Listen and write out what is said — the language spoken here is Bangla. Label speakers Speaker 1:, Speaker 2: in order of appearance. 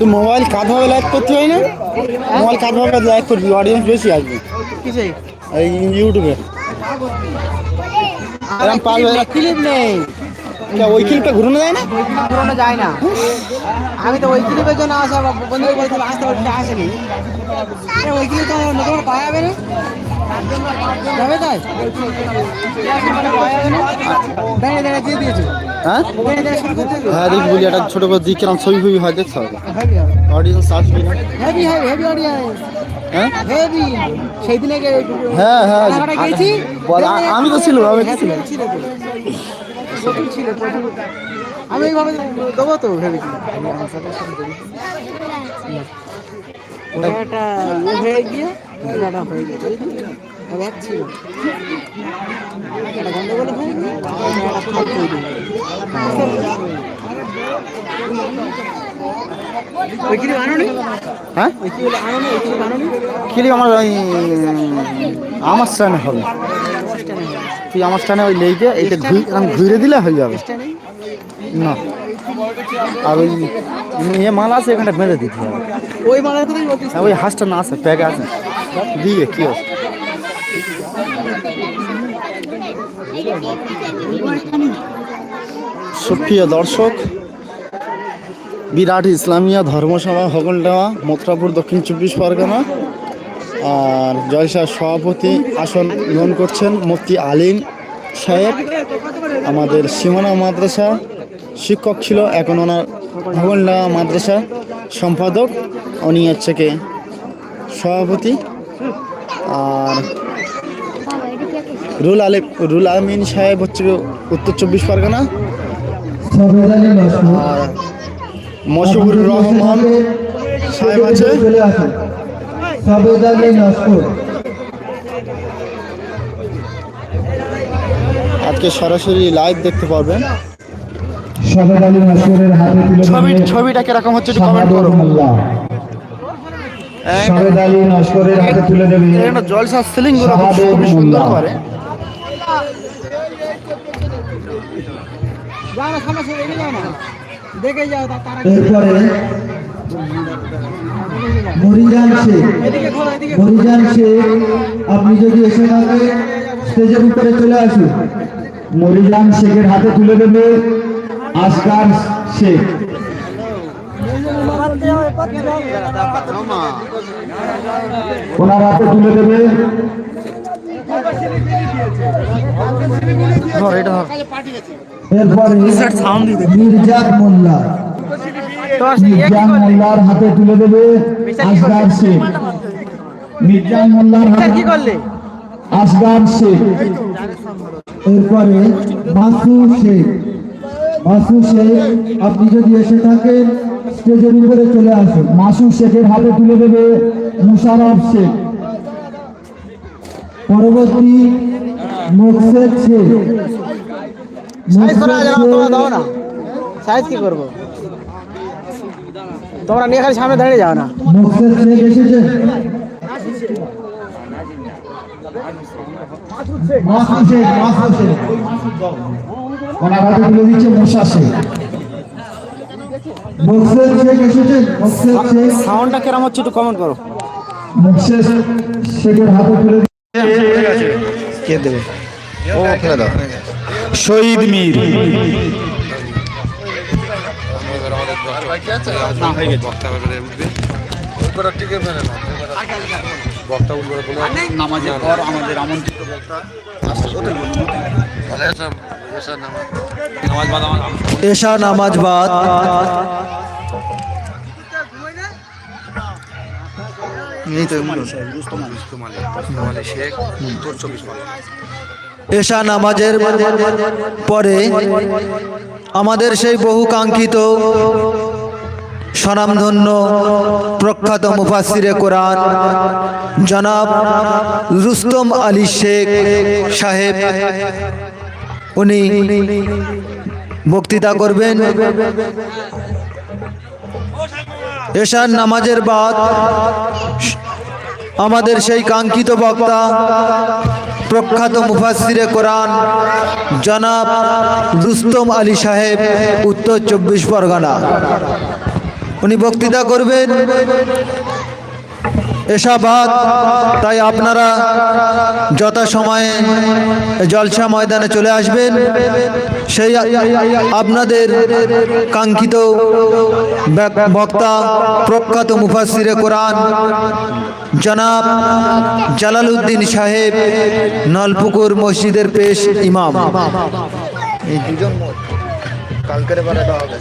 Speaker 1: তুই মোবাইল কাঁধভাবে লাইভ করতে হয় না? মোবাইল কাঁধভাবে লাইভ করবি? অডিয়েন্স বেশি আসবে। এই ইউটিউবে
Speaker 2: ক্লিপ নেই
Speaker 1: ওই ক্লিপটা ঘুরানো যায় না?
Speaker 2: পুরোনো যায় না। আমি তো ওই ক্লিপের জন্য আসা বন্ধু বলছিল আসতে বলছি আসেনি। ওই ক্লিপ তো নতুন পাওয়া যাবে না? যাবে তাই? মানে পাওয়া যাবে না? দাঁড়িয়ে দাঁড়িয়ে দিয়ে দিয়েছ।
Speaker 1: হ্যাঁ? হ্যাঁ দেখি বলি একটা ছোটো করে দিই কিরম ছবি ফবি হয়
Speaker 2: হেভি
Speaker 1: অডিয়েন্স আসবে হ্যাঁ? হ্যাঁ, হ্যাঁ। আমি তো ছিলাম, আমি তো ছিলাম।
Speaker 2: ছিল ছিল আমি এইভাবে দেবো তো ভেবেছি ইয়ে হয়ে গিয়ে হয়ে গেছে তবে ছিল। একটা গন্ডগোল হয়ে?
Speaker 1: ক্লিপ আমার ওই আমার স্ট্যান্ডে হবে। তুই আমার স্ট্যান্ডে ওই লেগে এইটা ঘুরে দিলে হয়ে যাবে। না। আর ওই ইয়ে মাল আছে এখানটা বেঁধে দিতে হবে।
Speaker 2: ওই মালার
Speaker 1: হ্যাঁ ওই হাঁসটা না আছে প্যাকে আছে। দিয়ে কি আছে সুপ্রিয় দর্শক, বিরাট ইসলামিয়া ধর্মসভা হগলডাওয়া মথুরাপুর, দক্ষিণ চব্বিশ পরগনা। আর জলসার সভাপতি আসন গ্রহণ করছেন মুফতি আলিম সাহেব। আমাদের সীমানা মাদ্রাসা শিক্ষক ছিল, এখন ওনার ভগনডাঙ্গা মাদ্রাসা সম্পাদক। উনি হচ্ছে সভাপতি। আর রুল আলিম রুল আমিন সাহেব হচ্ছে উত্তর চব্বিশ পরগনা। আর মশহুর রহমান সাহেব আছে। আজকে সরাসরি লাইভ দেখতে পারবেন। ছবি ছবিটা কীরকম হচ্ছে একটু কমেন্ট করো। জলসা সিলিংগুলো খুব সুন্দর করে।
Speaker 2: দেখে যাও
Speaker 3: এরপরে মরিজান আপনি যদি এসে থাকে স্টেজের উপরে চলে আসুন। মরিজান শেখের হাতে তুলে দেবে আসগার শেখ। ওনার হাতে তুলে দেবে
Speaker 1: ধর এটা
Speaker 3: এরপরে মির্জা মোল্লা। মির্জা মোল্লার হাতে তুলে দেবে আসগার শেখ। মির্জা মোল্লার
Speaker 2: কি
Speaker 3: হাতে আসগার শেখ। এরপরে মাসু শেখ। মাসু শেখ আপনি যদি এসে থাকেন স্টেজের উপরে চলে আসুন। মাসু শেখের হাতে তুলে দেবে মুশারফ শেখ। পরবর্তী মোকসেদ শেখ।
Speaker 2: সাইজ তোমরা কি করব? নিয়ে খালি সামনে দাঁড়িয়ে যাও না।
Speaker 3: মোকসেদ শেখ এসেছেন মাসু শেখ মাসু শেখ। ওনার হাতে তুলে দিচ্ছে মশা শেখ। মোকসেদ শেখ এসেছেন মোকসেদ শেখ।
Speaker 1: সাউন্ডটা কিরম হচ্ছে একটু কমেন্ট করো।
Speaker 3: মোকসেদ শেখের হাতে তুলে
Speaker 1: কে দেবে? ও ফেলে দাও।
Speaker 3: শহীদ মীর।
Speaker 1: আমাদের আমন্ত্রিত বক্তা
Speaker 3: এশা নামাজ বাদ।
Speaker 1: এই তো
Speaker 3: এশা নামাজের পরে আমাদের সেই বহু কাঙ্ক্ষিত স্বনামধন্য প্রখ্যাত মুফাসিরে কোরআন জনাব রুস্তম আলী শেখ সাহেব উনি বক্তৃতা করবেন। এশার নামাজের বাদ আমাদের সেই কাঙ্ক্ষিত বক্তা, প্রখ্যাত মুফাসিরে কোরআন, জনাব রুস্তম আলী সাহেব, উত্তর চব্বিশ পরগনা। উনি বক্তৃতা করবেন। এশাবাদ। তাই আপনারা যথাসময়ে জলসা ময়দানে চলে আসবেন। সেই আপনাদের কাঙ্ক্ষিত বক্তা, প্রখ্যাত মুফাসিরে কোরআন, জনাব জালালউদ্দিন সাহেব, নলপুকুর মসজিদের পেশ ইমাম। কালকের হবে।